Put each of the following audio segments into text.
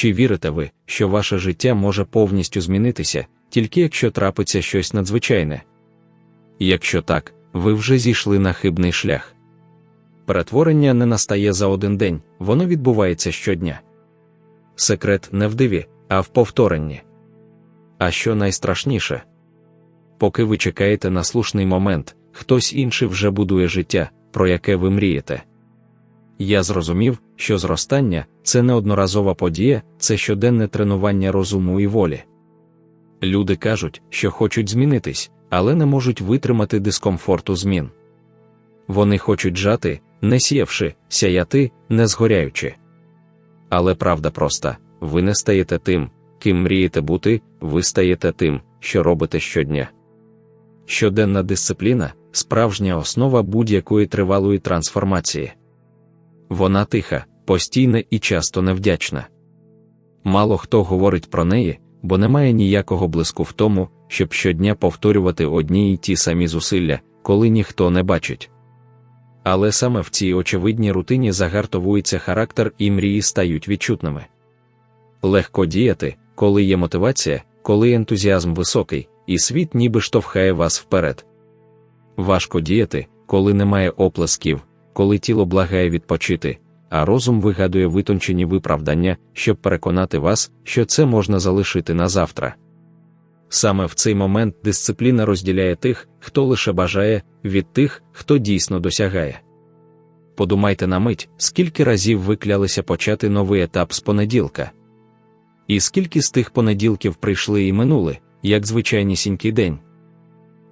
Чи вірите ви, що ваше життя може повністю змінитися, тільки якщо трапиться щось надзвичайне? Якщо так, ви вже зійшли на хибний шлях. Перетворення не настає за один день, воно відбувається щодня. Секрет не в диві, а в повторенні. А що найстрашніше? Поки ви чекаєте на слушний момент, хтось інший вже будує життя, про яке ви мрієте. Я зрозумів, що зростання це не одноразова подія, це щоденне тренування розуму і волі. Люди кажуть, що хочуть змінитись, але не можуть витримати дискомфорту змін. Вони хочуть жати, не сіявши, сяяти, не згоряючи. Але правда проста ви не стаєте тим, ким мрієте бути, ви стаєте тим, що робите щодня. Щоденна дисципліна справжня основа будь-якої тривалої трансформації. Вона тиха, постійна і часто невдячна. Мало хто говорить про неї, бо немає ніякого блиску в тому, щоб щодня повторювати одні й ті самі зусилля, коли ніхто не бачить. Але саме в цій очевидній рутині загартовується характер і мрії стають відчутними. Легко діяти, коли є мотивація, коли ентузіазм високий, і світ ніби штовхає вас вперед. Важко діяти, коли немає оплесків, коли тіло благає відпочити, а розум вигадує витончені виправдання, щоб переконати вас, що це можна залишити на завтра. Саме в цей момент дисципліна розділяє тих, хто лише бажає, від тих, хто дійсно досягає. Подумайте на мить, скільки разів ви клялися почати новий етап з понеділка. І скільки з тих понеділків прийшли і минули, як звичайнісінький день.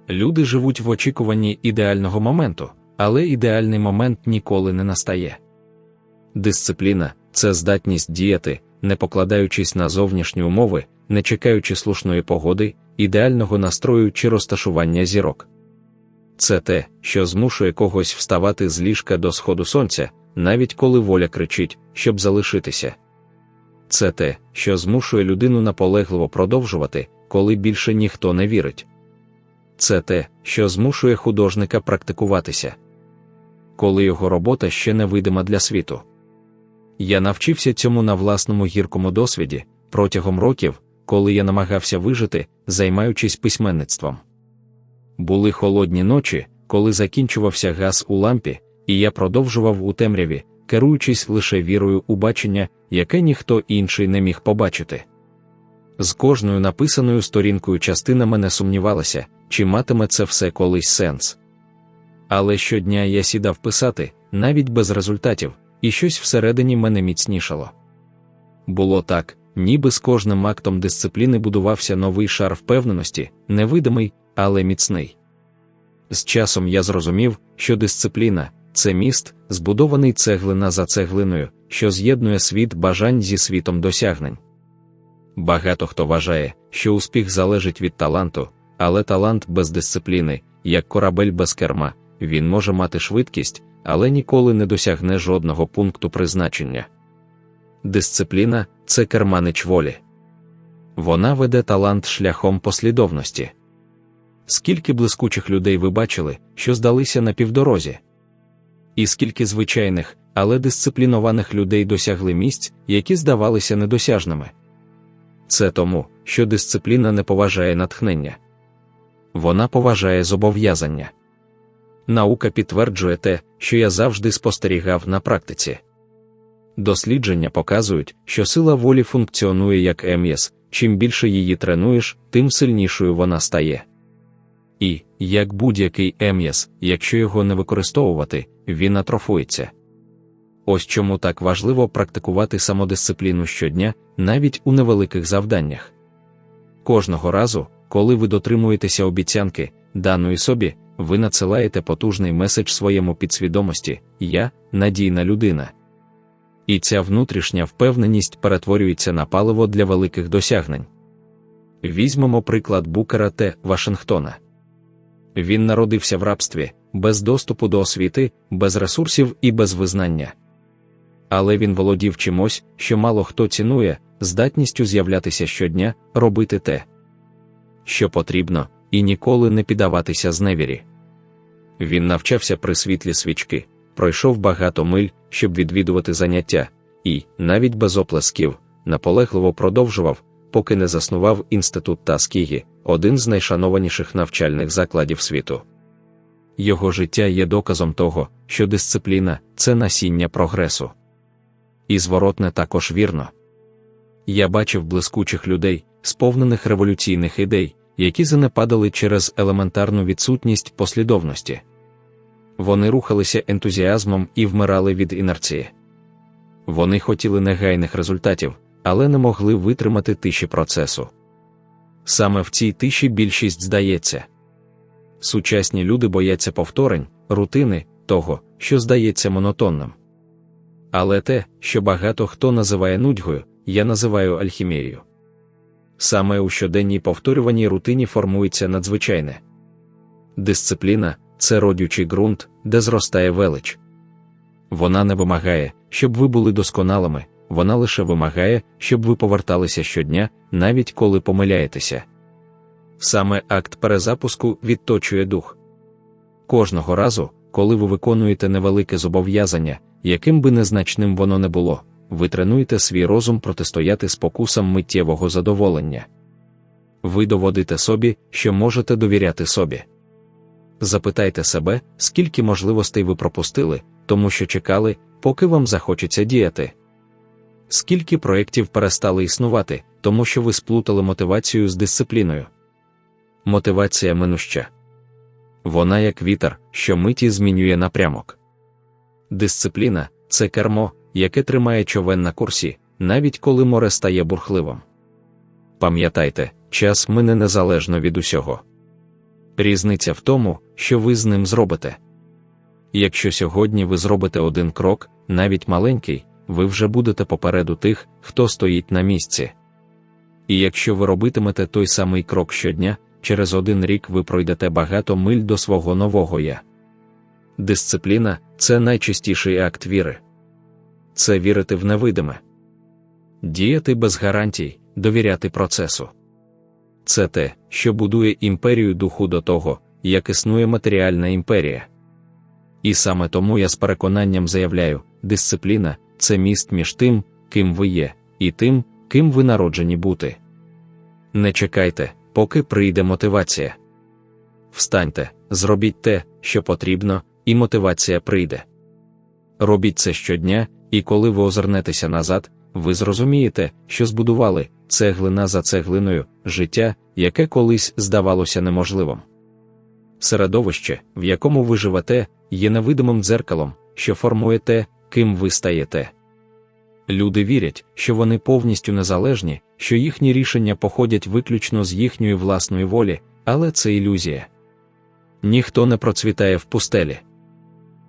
Люди живуть в очікуванні ідеального моменту, але ідеальний момент ніколи не настає. Дисципліна це здатність діяти, не покладаючись на зовнішні умови, не чекаючи слушної погоди, ідеального настрою чи розташування зірок. Це те, що змушує когось вставати з ліжка до сходу сонця, навіть коли воля кричить, щоб залишитися. Це те, що змушує людину наполегливо продовжувати, коли більше ніхто не вірить. Це те, що змушує художника практикуватися, коли його робота ще не видима для світу. Я навчився цьому на власному гіркому досвіді протягом років, коли я намагався вижити, займаючись письменництвом. Були холодні ночі, коли закінчувався газ у лампі, і я продовжував у темряві, керуючись лише вірою у бачення, яке ніхто інший не міг побачити. З кожною написаною сторінкою частина мене сумнівалася, чи матиме це все колись сенс. Але щодня я сідав писати, навіть без результатів, і щось всередині мене міцнішало. Було так, ніби з кожним актом дисципліни будувався новий шар впевненості, невидимий, але міцний. З часом я зрозумів, що дисципліна це міст, збудований цеглина за цеглиною, що з'єднує світ бажань зі світом досягнень. Багато хто вважає, що успіх залежить від таланту, але талант без дисципліни, як корабель без керма, він може мати швидкість, але ніколи не досягне жодного пункту призначення. Дисципліна це керманич волі. Вона веде талант шляхом послідовності. Скільки блискучих людей ви бачили, що здалися на півдорозі? І скільки звичайних, але дисциплінованих людей досягли місць, які здавалися недосяжними. Це тому, що дисципліна не поважає натхнення. Вона поважає зобов'язання. Наука підтверджує те, що я завжди спостерігав на практиці. Дослідження показують, що сила волі функціонує як ем'яс, чим більше її тренуєш, тим сильнішою вона стає. І, як будь-який ем'яс, якщо його не використовувати, він атрофується. Ось чому так важливо практикувати самодисципліну щодня, навіть у невеликих завданнях. Кожного разу, коли ви дотримуєтеся обіцянки, даної собі, ви надсилаєте потужний меседж своєму підсвідомості Я надійна людина. І ця внутрішня впевненість перетворюється на паливо для великих досягнень. Візьмемо приклад Букера Т. Вашингтона. Він народився в рабстві, без доступу до освіти, без ресурсів і без визнання. Але він володів чимось, що мало хто цінує, здатністю з'являтися щодня, робити те, що потрібно, і ніколи не піддаватися зневірі. Він навчався при світлі свічки, пройшов багато миль, щоб відвідувати заняття, і, навіть без оплесків, наполегливо продовжував, поки не заснував інститут Таскігі, один з найшанованіших навчальних закладів світу. Його життя є доказом того, що дисципліна це насіння прогресу. І зворотне також вірно. Я бачив блискучих людей, сповнених революційних ідей, які занепадали через елементарну відсутність послідовності. Вони рухалися ентузіазмом і вмирали від інерції. Вони хотіли негайних результатів, але не могли витримати тиші процесу. Саме в цій тиші більшість здається. Сучасні люди бояться повторень, рутини, того, що здається монотонним. Але те, що багато хто називає нудьгою, я називаю альхімією. Саме у щоденній повторюваній рутині формується надзвичайне. Дисципліна це родючий ґрунт, де зростає велич. Вона не вимагає, щоб ви були досконалими, вона лише вимагає, щоб ви поверталися щодня, навіть коли помиляєтеся. Саме акт перезапуску відточує дух. Кожного разу, коли ви виконуєте невелике зобов'язання, яким би незначним воно не було, ви тренуєте свій розум протистояти спокусам миттєвого задоволення. Ви доводите собі, що можете довіряти собі. Запитайте себе, скільки можливостей ви пропустили, тому що чекали, поки вам захочеться діяти. Скільки проєктів перестали існувати, тому що ви сплутали мотивацію з дисципліною. Мотивація минуща. Вона як вітер, що миті змінює напрямок. Дисципліна це кермо, яке тримає човен на курсі, навіть коли море стає бурхливим. Пам'ятайте, час мине незалежно від усього. Різниця в тому, що ви з ним зробите. Якщо сьогодні ви зробите один крок, навіть маленький, ви вже будете попереду тих, хто стоїть на місці. І якщо ви робитимете той самий крок щодня, через один рік ви пройдете багато миль до свого нового я. Дисципліна це найчистіший акт віри. Це вірити в невидиме, діяти без гарантій, довіряти процесу. Це те, що будує імперію духу до того, як існує матеріальна імперія. І саме тому я з переконанням заявляю, дисципліна це міст між тим, ким ви є, і тим, ким ви народжені бути. Не чекайте, поки прийде мотивація. Встаньте, зробіть те, що потрібно, і мотивація прийде. Робіть це щодня, і коли ви озирнетеся назад, ви зрозумієте, що збудували цеглина за цеглиною життя, яке колись здавалося неможливим. Середовище, в якому ви живете, є невидимим дзеркалом, що формує те, ким ви стаєте. Люди вірять, що вони повністю незалежні, що їхні рішення походять виключно з їхньої власної волі, але це ілюзія. Ніхто не процвітає в пустелі.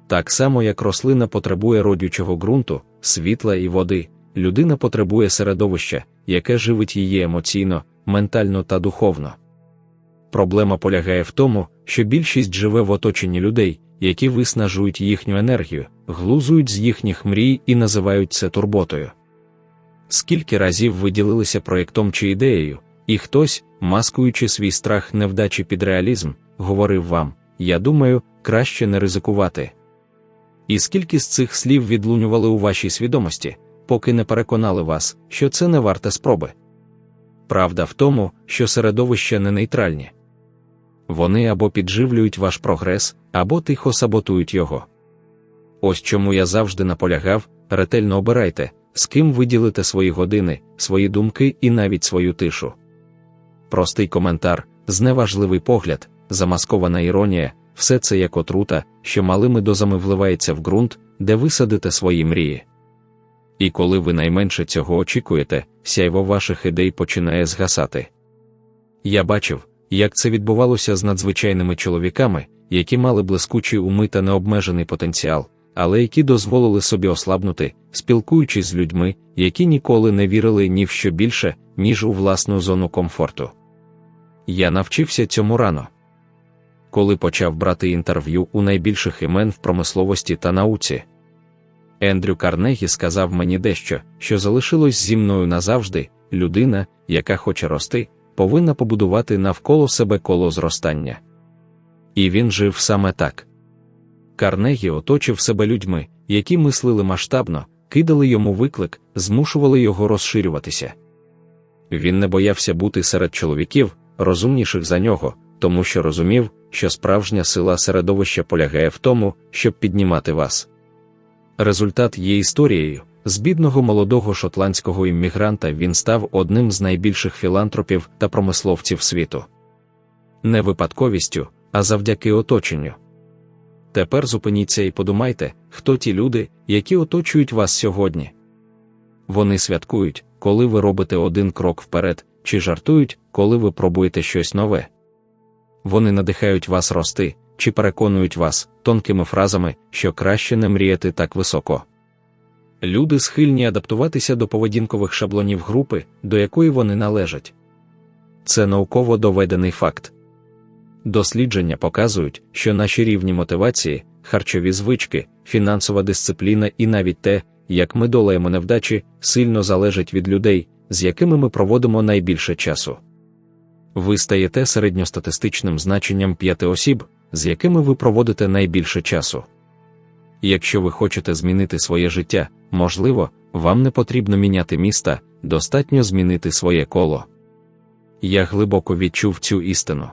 Так само, як рослина потребує родючого ґрунту, світла і води, людина потребує середовища, яке живить її емоційно, ментально та духовно. Проблема полягає в тому, що більшість живе в оточенні людей, які виснажують їхню енергію, глузують з їхніх мрій і називають це турботою. Скільки разів ви ділилися проєктом чи ідеєю, і хтось, маскуючи свій страх невдачі під реалізм, говорив вам: Я думаю, краще не ризикувати. І скільки з цих слів відлунювали у вашій свідомості, поки не переконали вас, що це не варте спроби. Правда в тому, що середовища не нейтральні. Вони або підживлюють ваш прогрес, або тихо саботують його. Ось чому я завжди наполягав, ретельно обирайте, з ким ви ділите свої години, свої думки і навіть свою тишу. Простий коментар, зневажливий погляд, замаскована іронія, все це як отрута, що малими дозами вливається в ґрунт, де ви садите свої мрії. І коли ви найменше цього очікуєте, сяйво ваших ідей починає згасати. Я бачив, як це відбувалося з надзвичайними чоловіками, які мали блискучий уми та необмежений потенціал, але які дозволили собі ослабнути, спілкуючись з людьми, які ніколи не вірили ні в що більше, ніж у власну зону комфорту. Я навчився цьому рано. Коли почав брати інтерв'ю у найбільших імен в промисловості та науці. Ендрю Карнегі сказав мені дещо, що залишилось зі мною назавжди, людина, яка хоче рости, повинна побудувати навколо себе коло зростання. І він жив саме так. Карнегі оточив себе людьми, які мислили масштабно, кидали йому виклик, змушували його розширюватися. Він не боявся бути серед чоловіків, розумніших за нього, тому що розумів, що справжня сила середовища полягає в тому, щоб піднімати вас. Результат є історією. З бідного молодого шотландського іммігранта він став одним з найбільших філантропів та промисловців світу. Не випадковістю, а завдяки оточенню. Тепер зупиніться і подумайте, хто ті люди, які оточують вас сьогодні. Вони святкують, коли ви робите один крок вперед, чи жартують, коли ви пробуєте щось нове. Вони надихають вас рости, чи переконують вас тонкими фразами, що краще не мріяти так високо. Люди схильні адаптуватися до поведінкових шаблонів групи, до якої вони належать. Це науково доведений факт. Дослідження показують, що наші рівні мотивації, харчові звички, фінансова дисципліна і навіть те, як ми долаємо невдачі, сильно залежить від людей, з якими ми проводимо найбільше часу. Ви стаєте середньостатистичним значенням п'яти осіб, з якими ви проводите найбільше часу. Якщо ви хочете змінити своє життя, можливо, вам не потрібно міняти міста, достатньо змінити своє коло. Я глибоко відчув цю істину.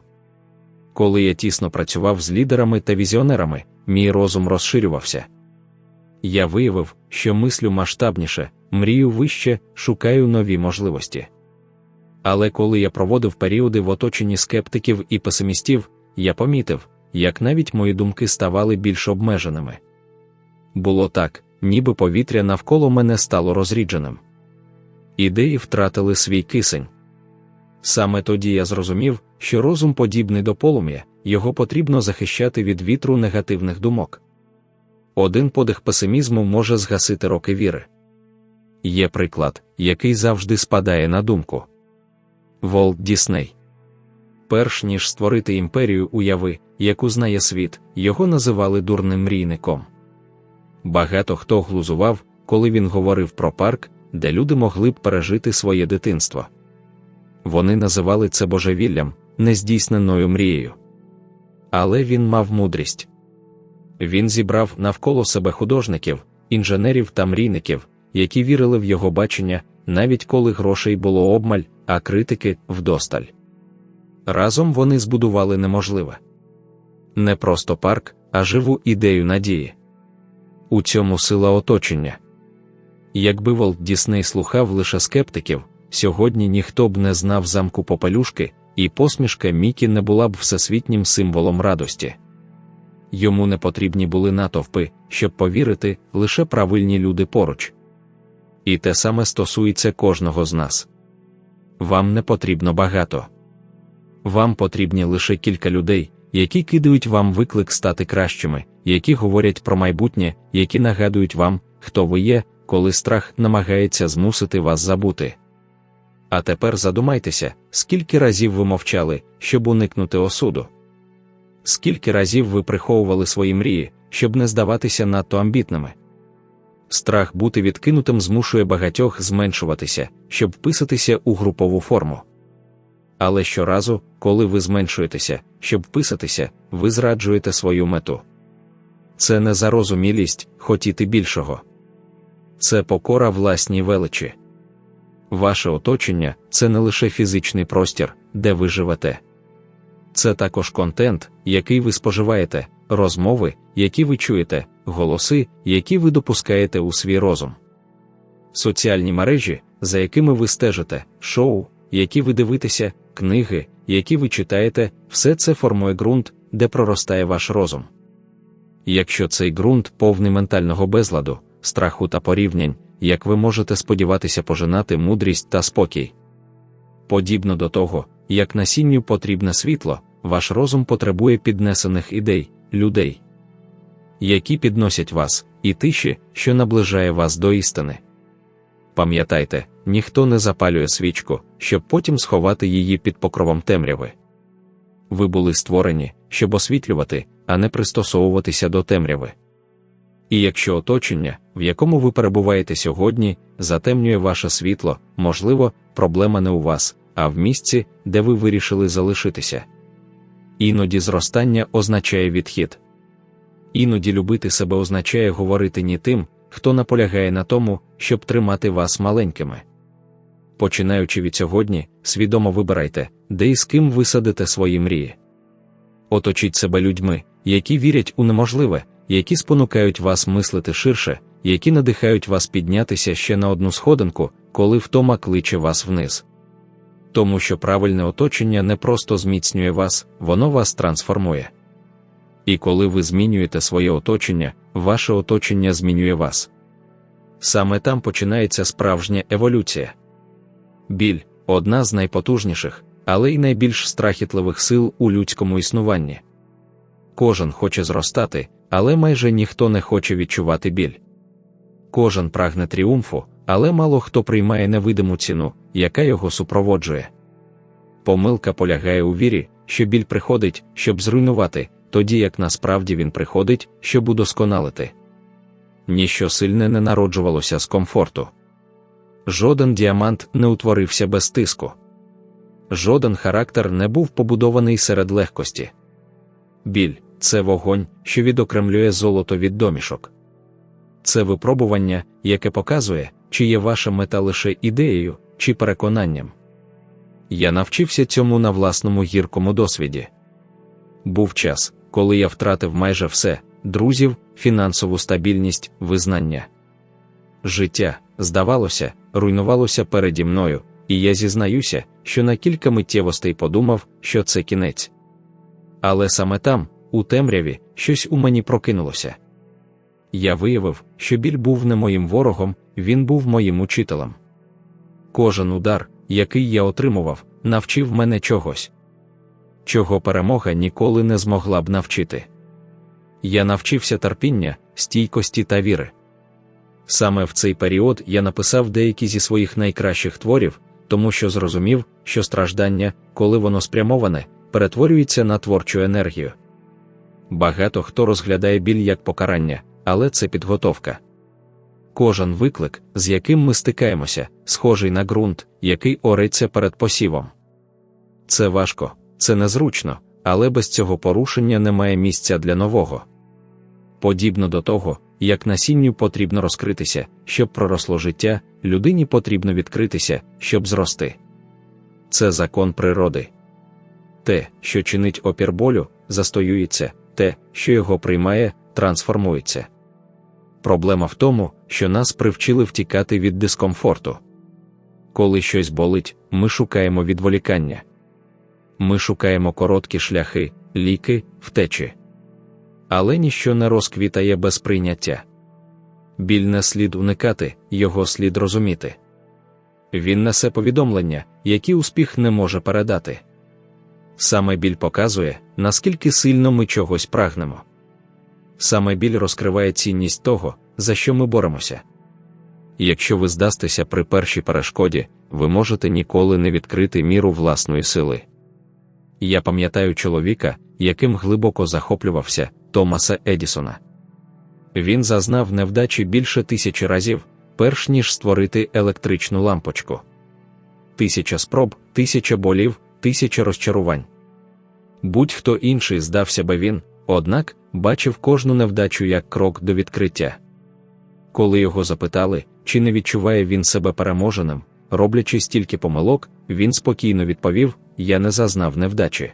Коли я тісно працював з лідерами та візіонерами, мій розум розширювався. Я виявив, що мислю масштабніше, мрію вище, шукаю нові можливості. Але коли я проводив періоди в оточенні скептиків і песимістів, я помітив, як навіть мої думки ставали більш обмеженими. Було так, ніби повітря навколо мене стало розрідженим. Ідеї втратили свій кисень. Саме тоді я зрозумів, що розум подібний до полум'я, його потрібно захищати від вітру негативних думок. Один подих песимізму може згасити роки віри. Є приклад, який завжди спадає на думку. Волт Дісней. Перш ніж створити імперію уяви, яку знає світ, його називали дурним мрійником. Багато хто глузував, коли він говорив про парк, де люди могли б пережити своє дитинство. Вони називали це божевіллям, нездійсненою мрією. Але він мав мудрість. Він зібрав навколо себе художників, інженерів та мрійників, які вірили в його бачення, навіть коли грошей було обмаль, а критики вдосталь. Разом вони збудували неможливе не просто парк, а живу ідею надії. У цьому сила оточення. Якби Волт Дісней слухав лише скептиків, сьогодні ніхто б не знав замку попелюшки, і посмішка Мікі не була б всесвітнім символом радості. Йому не потрібні були натовпи, щоб повірити, лише правильні люди поруч. І те саме стосується кожного з нас. Вам не потрібно багато. Вам потрібні лише кілька людей, які кидають вам виклик стати кращими, які говорять про майбутнє, які нагадують вам, хто ви є, коли страх намагається змусити вас забути. А тепер задумайтеся, скільки разів ви мовчали, щоб уникнути осуду. Скільки разів ви приховували свої мрії, щоб не здаватися надто амбітними. Страх бути відкинутим змушує багатьох зменшуватися, щоб вписатися у групову форму. Але щоразу, коли ви зменшуєтеся, щоб вписатися, ви зраджуєте свою мету. Це не зарозумілість хотіти більшого. Це покора власній величі. Ваше оточення це не лише фізичний простір, де ви живете. Це також контент, який ви споживаєте, розмови, які ви чуєте, голоси, які ви допускаєте у свій розум. Соціальні мережі, за якими ви стежите, шоу, які ви дивитеся, книги, які ви читаєте, все це формує ґрунт, де проростає ваш розум. Якщо цей ґрунт повний ментального безладу, страху та порівнянь, як ви можете сподіватися пожинати мудрість та спокій. Подібно до того, як насінню потрібне світло, ваш розум потребує піднесених ідей, людей, які підносять вас, і тиші, що наближає вас до істини. Пам'ятайте, ніхто не запалює свічку, щоб потім сховати її під покровом темряви. Ви були створені, щоб освітлювати, а не пристосовуватися до темряви. І якщо оточення, в якому ви перебуваєте сьогодні, затемнює ваше світло, можливо, проблема не у вас, а в місці, де ви вирішили залишитися. Іноді зростання означає відхід. Іноді любити себе означає говорити ні тим, хто наполягає на тому, щоб тримати вас маленькими. Починаючи від сьогодні, свідомо вибирайте, де і з ким ви садите свої мрії. Оточіть себе людьми, які вірять у неможливе, які спонукають вас мислити ширше, які надихають вас піднятися ще на одну сходинку, коли втома кличе вас вниз. Тому що правильне оточення не просто зміцнює вас, воно вас трансформує. І коли ви змінюєте своє оточення, ваше оточення змінює вас. Саме там починається справжня еволюція. Біль одна з найпотужніших, але й найбільш страхітливих сил у людському існуванні. Кожен хоче зростати, але майже ніхто не хоче відчувати біль. Кожен прагне тріумфу, але мало хто приймає невидиму ціну, яка його супроводжує. Помилка полягає у вірі, що біль приходить, щоб зруйнувати, тоді як насправді він приходить, щоб удосконалити. Ніщо сильне не народжувалося з комфорту. Жоден діамант не утворився без тиску. Жоден характер не був побудований серед легкості. Біль це вогонь, що відокремлює золото від домішок. Це випробування, яке показує, чи є ваша мета лише ідеєю, чи переконанням. Я навчився цьому на власному гіркому досвіді. Був час, коли я втратив майже все друзів, фінансову стабільність, визнання. Життя, здавалося, руйнувалося переді мною, і я зізнаюся, що на кілька миттєвостей подумав, що це кінець. Але саме там, у темряві, щось у мені прокинулося. Я виявив, що біль був не моїм ворогом, він був моїм учителем. Кожен удар, який я отримував, навчив мене чогось, чого перемога ніколи не змогла б навчити. Я навчився терпіння, стійкості та віри. Саме в цей період я написав деякі зі своїх найкращих творів, тому що зрозумів, що страждання, коли воно спрямоване, перетворюється на творчу енергію. Багато хто розглядає біль як покарання, але це підготовка. Кожен виклик, з яким ми стикаємося, схожий на ґрунт, який ориться перед посівом. Це важко, це незручно, але без цього порушення немає місця для нового. Подібно до того, як насінню потрібно розкритися, щоб проросло життя, людині потрібно відкритися, щоб зрости. Це закон природи. Те, що чинить опір болю, застоюється, те, що його приймає, трансформується. Проблема в тому, що нас привчили втікати від дискомфорту. Коли щось болить, ми шукаємо відволікання. Ми шукаємо короткі шляхи, ліки, втечі. Але ніщо не розквітає без прийняття. Біль не слід уникати, його слід розуміти. Він несе повідомлення, які успіх не може передати. Саме біль показує, наскільки сильно ми чогось прагнемо. Саме біль розкриває цінність того, за що ми боремося. Якщо ви здастеся при першій перешкоді, ви можете ніколи не відкрити міру власної сили. Я пам'ятаю чоловіка, яким глибоко захоплювався Томаса Едісона. Він зазнав невдачі більше тисячі разів, перш ніж створити електричну лампочку. Тисяча спроб, тисяча болів, тисяча розчарувань. Будь-хто інший здався би він, однак бачив кожну невдачу як крок до відкриття. Коли його запитали, чи не відчуває він себе переможеним, роблячи стільки помилок, він спокійно відповів: Я не зазнав невдачі.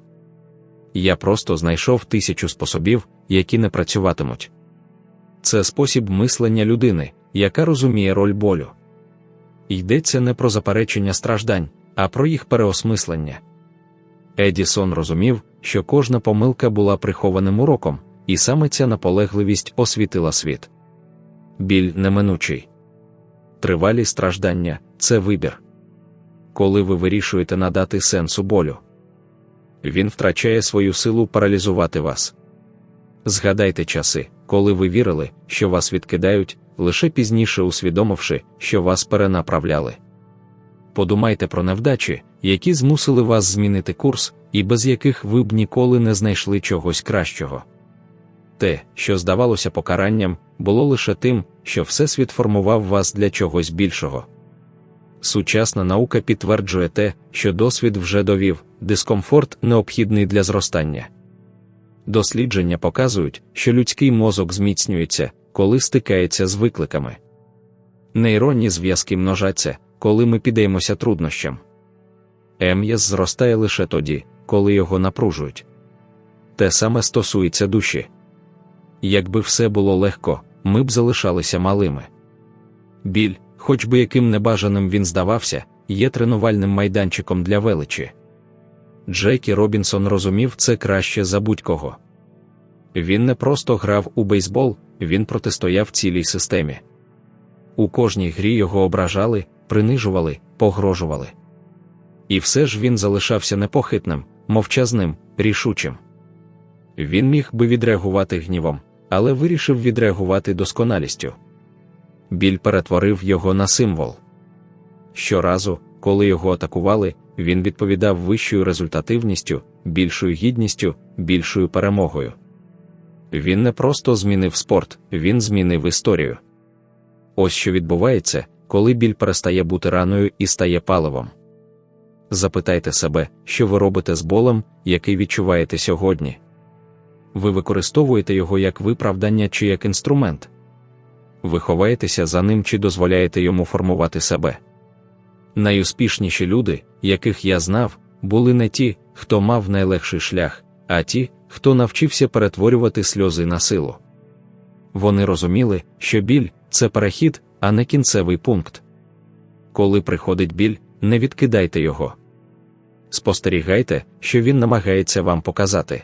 Я просто знайшов тисячу способів, які не працюватимуть. Це спосіб мислення людини, яка розуміє роль болю. Йдеться не про заперечення страждань, а про їх переосмислення. Едісон розумів, що кожна помилка була прихованим уроком, і саме ця наполегливість освітила світ. Біль неминучий. Тривалі страждання це вибір. Коли ви вирішуєте надати сенсу болю, він втрачає свою силу паралізувати вас. Згадайте часи, коли ви вірили, що вас відкидають, лише пізніше усвідомивши, що вас перенаправляли. Подумайте про невдачі, які змусили вас змінити курс, і без яких ви б ніколи не знайшли чогось кращого. Те, що здавалося покаранням, було лише тим, що Всесвіт формував вас для чогось більшого. Сучасна наука підтверджує те, що досвід вже довів, дискомфорт необхідний для зростання. Дослідження показують, що людський мозок зміцнюється, коли стикається з викликами. Нейронні зв'язки множаться, коли ми піддаємося труднощам. Ем'яз зростає лише тоді, коли його напружують. Те саме стосується душі. Якби все було легко, ми б залишалися малими. Біль, хоч би яким небажаним він здавався, є тренувальним майданчиком для величі. Джекі Робінсон розумів це краще за будь-кого. Він не просто грав у бейсбол, він протистояв цілій системі. У кожній грі його ображали, принижували, погрожували. І все ж він залишався непохитним, мовчазним, рішучим. Він міг би відреагувати гнівом, але вирішив відреагувати досконалістю. Біль перетворив його на символ. Щоразу, коли його атакували, він відповідав вищою результативністю, більшою гідністю, більшою перемогою. Він не просто змінив спорт, він змінив історію. Ось що відбувається, коли біль перестає бути раною і стає паливом. Запитайте себе, що ви робите з болем, який відчуваєте сьогодні. Ви використовуєте його як виправдання чи як інструмент. Ви ховаєтеся за ним чи дозволяєте йому формувати себе. Найуспішніші люди, яких я знав, були не ті, хто мав найлегший шлях, а ті, хто навчився перетворювати сльози на силу. Вони розуміли, що біль це перехід, а не кінцевий пункт. Коли приходить біль, не відкидайте його. Спостерігайте, що він намагається вам показати.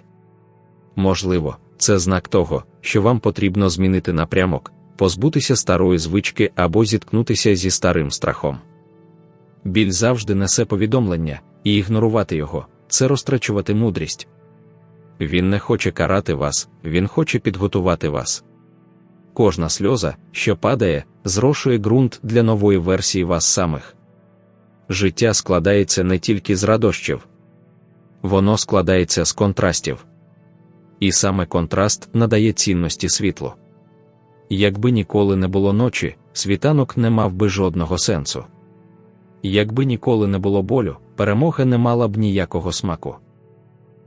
Можливо, це знак того, що вам потрібно змінити напрямок, позбутися старої звички або зіткнутися зі старим страхом. Біль завжди несе повідомлення, і ігнорувати його це розтрачувати мудрість. Він не хоче карати вас, він хоче підготувати вас. Кожна сльоза, що падає, зрошує ґрунт для нової версії вас самих. Життя складається не тільки з радощів, воно складається з контрастів. І саме контраст надає цінності світлу. Якби ніколи не було ночі, світанок не мав би жодного сенсу. Якби ніколи не було болю, перемога не мала б ніякого смаку.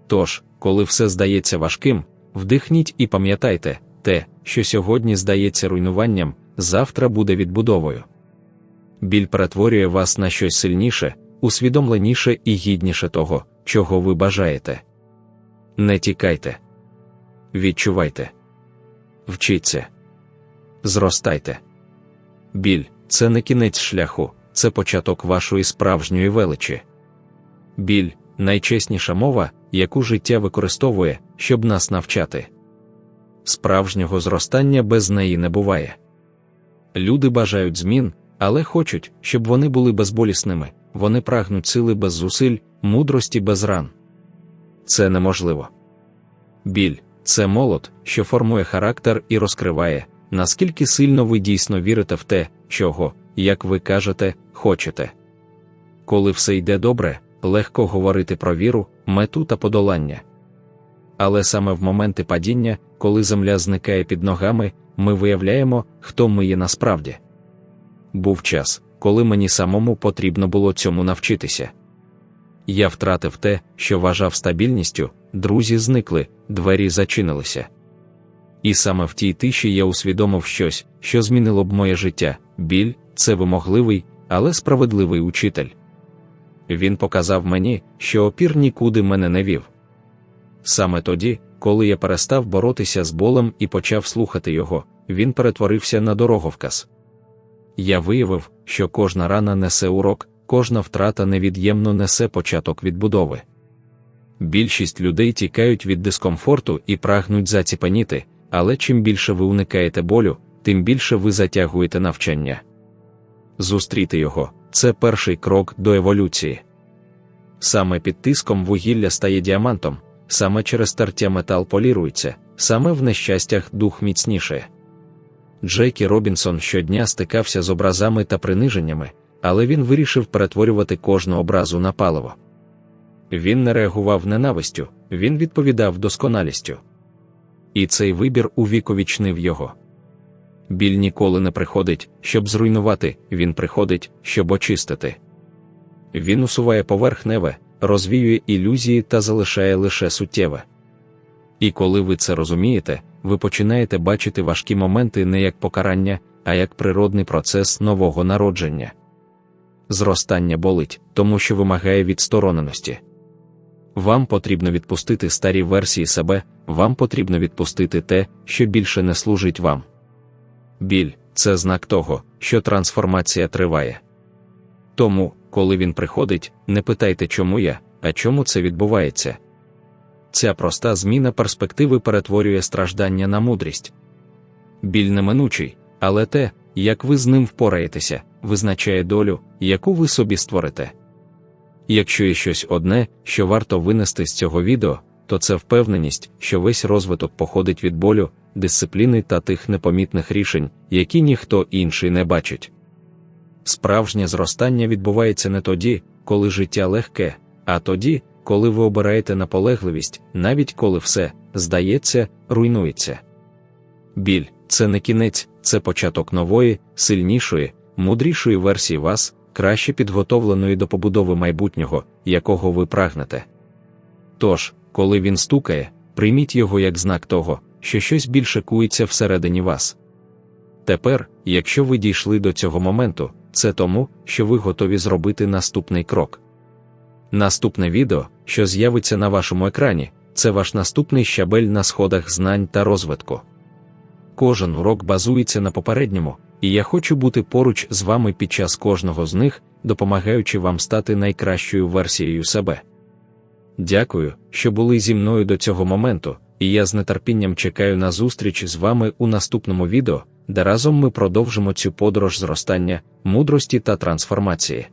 Тож, коли все здається важким, вдихніть і пам'ятайте, те, що сьогодні здається руйнуванням, завтра буде відбудовою. Біль перетворює вас на щось сильніше, усвідомленіше і гідніше того, чого ви бажаєте. Не тікайте, відчувайте, вчіться, зростайте. Біль це не кінець шляху, це початок вашої справжньої величі. Біль найчесніша мова, яку життя використовує, щоб нас навчати. Справжнього зростання без неї не буває. Люди бажають змін, але хочуть, щоб вони були безболісними, вони прагнуть сили без зусиль, мудрості без ран. Це неможливо. Біль це молот, що формує характер і розкриває, наскільки сильно ви дійсно вірите в те, чого, як ви кажете, хочете. Коли все йде добре, легко говорити про віру, мету та подолання. Але саме в моменти падіння, коли земля зникає під ногами, ми виявляємо, хто ми є насправді. Був час, коли мені самому потрібно було цьому навчитися. Я втратив те, що вважав стабільністю, друзі зникли, двері зачинилися. І саме в тій тиші я усвідомив щось, що змінило б моє життя, біль це вимогливий, але справедливий учитель. Він показав мені, що опір нікуди мене не вів. Саме тоді, коли я перестав боротися з болем і почав слухати його, він перетворився на дороговказ. Я виявив, що кожна рана несе урок, кожна втрата невід'ємно несе початок відбудови. Більшість людей тікають від дискомфорту і прагнуть заціпаніти, але чим більше ви уникаєте болю, тим більше ви затягуєте навчання. Зустріти його це перший крок до еволюції. Саме під тиском вугілля стає діамантом, саме через тертя метал полірується, саме в нещастях дух міцніше. Джекі Робінсон щодня стикався з образами та приниженнями, але він вирішив перетворювати кожну образу на паливо. Він не реагував ненавистю, він відповідав досконалістю. І цей вибір увіковічнив його. Біль ніколи не приходить, щоб зруйнувати, він приходить, щоб очистити. Він усуває поверхневе, розвіює ілюзії та залишає лише суттєве. І коли ви це розумієте, ви починаєте бачити важкі моменти не як покарання, а як природний процес нового народження. Зростання болить, тому що вимагає відстороненості. Вам потрібно відпустити старі версії себе, вам потрібно відпустити те, що більше не служить вам. Біль це знак того, що трансформація триває. Тому, коли він приходить, не питайте, чому я, а чому це відбувається. Ця проста зміна перспективи перетворює страждання на мудрість. Біль неминучий, але те, як ви з ним впораєтеся, визначає долю, яку ви собі створите. Якщо є щось одне, що варто винести з цього відео, то це впевненість, що весь розвиток походить від болю, дисципліни та тих непомітних рішень, які ніхто інший не бачить. Справжнє зростання відбувається не тоді, коли життя легке, а тоді, коли ви обираєте наполегливість, навіть коли все, здається, руйнується. Біль це не кінець, це початок нової, сильнішої, мудрішої версії вас, краще підготовленої до побудови майбутнього, якого ви прагнете. Тож, коли він стукає, прийміть його як знак того, що щось більше кується всередині вас. Тепер, якщо ви дійшли до цього моменту, це тому, що ви готові зробити наступний крок. Наступне відео, що з'явиться на вашому екрані, це ваш наступний щабель на сходах знань та розвитку. Кожен урок базується на попередньому, і я хочу бути поруч з вами під час кожного з них, допомагаючи вам стати найкращою версією себе. Дякую, що були зі мною до цього моменту, і я з нетерпінням чекаю на зустріч з вами у наступному відео, де разом ми продовжимо цю подорож зростання, мудрості та трансформації.